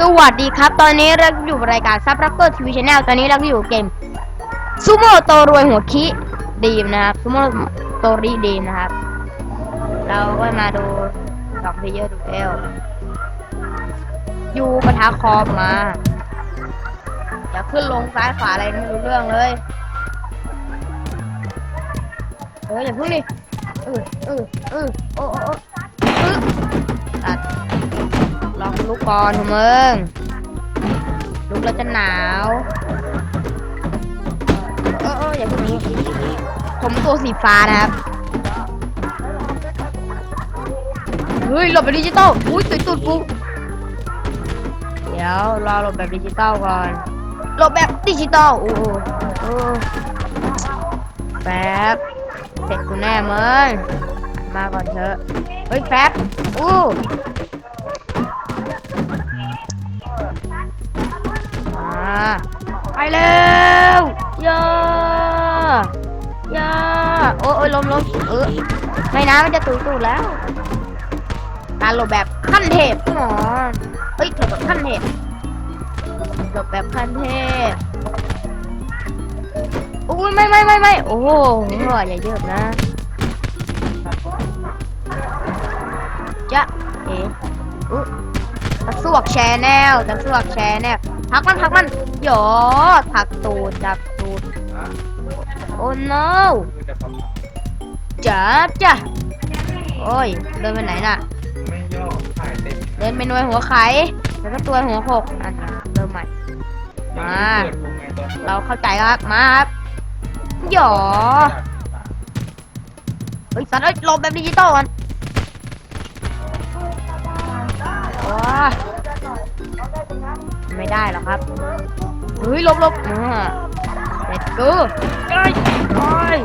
สวัสดีครับ ตอนนี้เราอยู่รายการซับรักเกอร์ทีวีชาแนลตอนนี้เราก็อยู่เกมซูโม่โตรวยหัวคิดีมนะครับซูโม่โตรีดีมนะครับ เราก็มาดูสองเพลเยอร์ดูเอลยูปะทะคอมมาอย่าขึ้นลงซ้ายขวาอะไรไม่รู้เรื่องเลยเอออย่าพึ่งดิเออเออเออโอ้โอ้โอ้เออตัด ลองลุกก่อนเมึงลุกแล้วจะหนาวเออเอออย่าพิ่งนี้ผมตัวสีฟ้านะครับเฮ้ยหลบแบบดิจิตอลอุ้ยตุยตุดกูเดี๋ยวรอหลบแบบดิจิตอลก่อนหลบแบบดิจิตอลโอ้โหโอ้แป๊บเสร็จกูแน่เมึงมาก่อนเถอะเฮ้ยแป๊บอู้ ไปเร็วย่ายาโอ้ยโอ้ยล้มล้มเออไม่นะมันจะตุยตูดแล้ว การหลบแบบขั้นเทพหมอเอ้ยหลบแบบขั้นเทพหลบแบบขั้นเทพโอ้ยไม่ไม่ไม่ไม่โอ้โหอย่าเยอะนะจะเอ๋อุ๊ย ตะสวกแชแนลตะสวกแชแนลพักมันพักมันหยอผักตูดจับตูดโอ้ no จับจ้ะโอ้ยเดินไปไหนน่ะเดินไปหน่วยหัวไข่แล้วก็ตัวหัวหกอันเริ่มใหม่มาเราเข้าใจครับมาครับหยอเฮ้ยสัตว์เอ้ยลบแบบดิจิตอลกัน ว้าไม่ได้หรอกครับเฮ้ยลบลบอ่าเด็ดกูไอ้ไอ้ย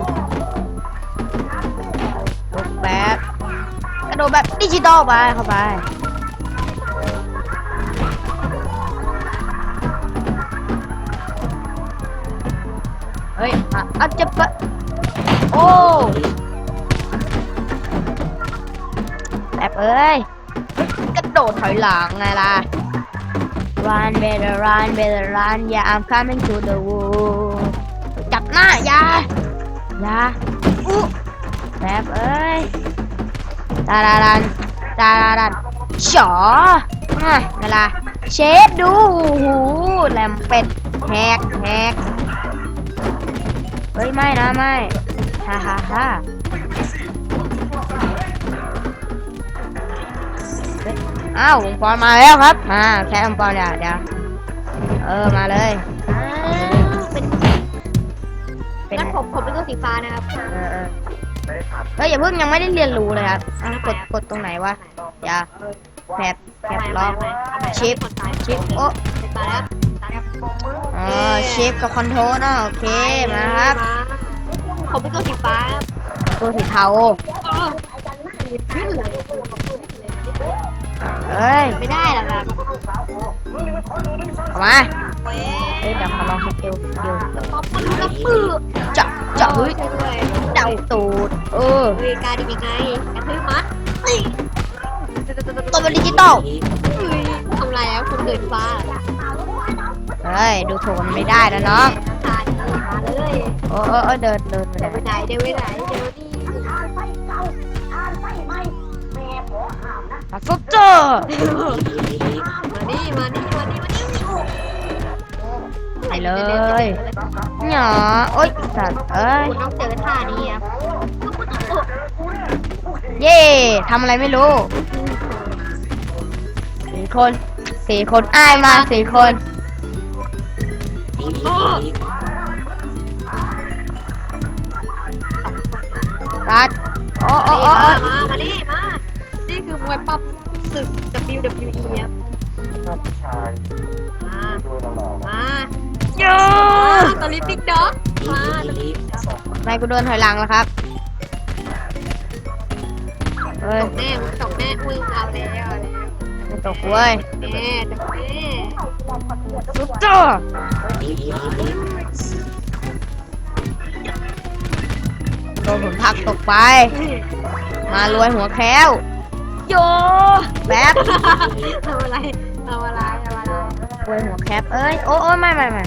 หลบแบบกระโดดแบบดิจิตอลไปเข้าไปเฮ้ยอะอาจจะปะโอ้แบบเอ้ย ดดถอยหลังไงล่ะ run better run better run yeah I'm coming to the wall จับหน้าอย่าอย่าอู้แบบเอ้ยตาดาดันตาดาดันฉออะไงล่ะเชฟดูหูแหลมเป็ดแหกแหกเฮ้ย ไม่นะ ไม่ ฮ่าฮ่าฮ่า อ้าวองค์กรมาแล้วครับ มาแค่องค์กรเดี๋ยวเดี๋ยวเออมาเลยเป็นเป็นงั้นผมผมเป็นตัวสีฟ้านะครับเออเออเฮ้ยอย่าเพิ่งยังไม่ได้เรียนรู้เลยครับอะกดกดตรงไหนวะอย่าแผดแผดล็อกชิปชิปโอ้เป็นตายแล้วตายแล้วอ๋อชิปกับคอนโทรลนะโอเคมาครับผมเป็นตัวสีฟ้าครับตัวสีเทา เอ้ยไม่ได้หรอกครับเข้ามาเว้ยเฮ้ยเดี๋ยวขอลองสกิลสกิลขอบคุณกระปือจับจับเฮ้ยช่วยด้วยเดาตูดเออเฮ้ยการดียังไงกระทืบมัดเอ้ยตัวเป็นดิจิตอลเฮ้ยทำไรแล้วคุณเดินฟ้าเฮ้ยดูถูกมันไม่ได้นะน้องทานมาเลยโอ้เออเออเดินเดินไปเดี๋ยวไปไหนไหนเดี๋ยวไปไหนเดี๋ยว นี่มาซุปเจอร์มานี่มานี่มานี่มานี่ไปเลยหยอโอ๊ยสัตว์เอ้ยคุณต้องเจอท่านี้ครับเย่ทำอะไรไม่รู้สี่คนสี่คนอ้ายมาสี่คนรัดโอ้โอ้มาโอ้โอ้มามานี่มา นี่คือมวยปั๊บศึก WWE ครับชายมาด้วยตลอดมาโย่ตอนนี้ติ๊กด็อกมาตอนนี้นายกูเดินถอยหลังแล้วครับ เฮ้ยตกแน่มึงตกแน่มึงเอาแล้วเอาแล้วไม่ตกเว้ยแน่ตกแน่ซุปเจอร์โดนผมผลักตกไป มารวยหัวแค้ว โยแบบทำอะไรทำอะไรทำอะไรป่วยหัวแคปเอ้ย โอ้โอ้ไม่ไม่ไม่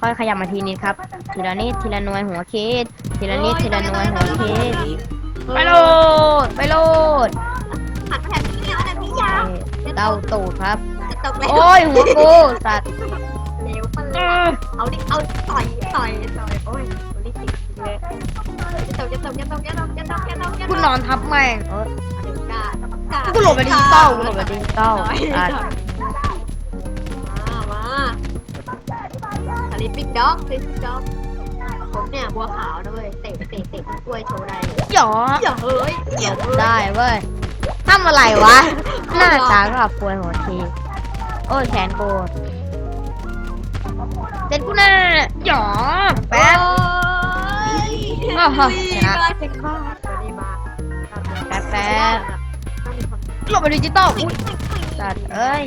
ค่อยขยับมาทีนิดครับ ทีละนิดทีละหน่วยหัวคิดทีละนิดทีละหน่วยหัวคิดไปโหลดไปโหลดหันมาแถบนี้หันมาแถบนี้ยาวเอ้ยเต้าตูดครับจะตกแล้วโอ้ยหัวกูสัตว์เร็วไปเลเอยอเอาดิเอาต่อยต่อยต่อยโอ้ยโอ้ยติด เลยจะตกจะตกจะตกจะตกจะตกจะตกจะตกกูนอนทับแม่งเออกูหลบไปดิจิตอลกูหลบไปดิจิตอลอะมามาคาริปิกด็อกคาริปิกด็อกผมเนี่ยบัวขาวนะเว้ยเตะเตะเตะกล้วยโชว์ได้หยออย่าเฮ้ยอย่าเฮ้ยได้เว้ยทำอะไรวะ หน้าตาก็แบบป่วยหัวที โอ้ยแขนโกูเจ็ดกูน่หยอแป๊บ อ้าวชนะได้เป็นข้อตัวนี้มาแป๊บแป๊บหลบไปดิจิตอลอุ๊ยสัตว์เอ้ย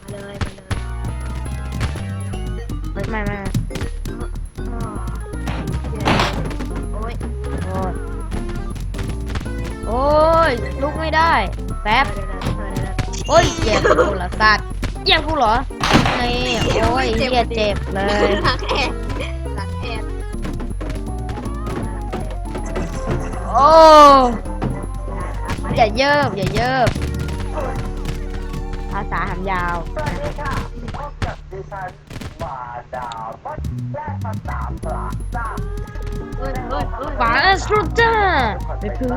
มาเลยมาเลยเฮ้ยไม่ไม่ไม่โอ้ยโอ้ยโอ้ยลุกไม่ได้แป๊บโอ้ยเหยียบกูเหรอสัตว์เหยียบกูเหรอนี่โอ้ยเหี้ยเจ็บเลย โอ้อย่าเยิบอย่าเยิบภาษาหำยาวสวัสดีค่ะพบกับดิฉันมาดาวพดและภาษาปราบซ่าเฮ้ยเฮ้ยเฮ้ยฟาสตรูจ้าไปพูด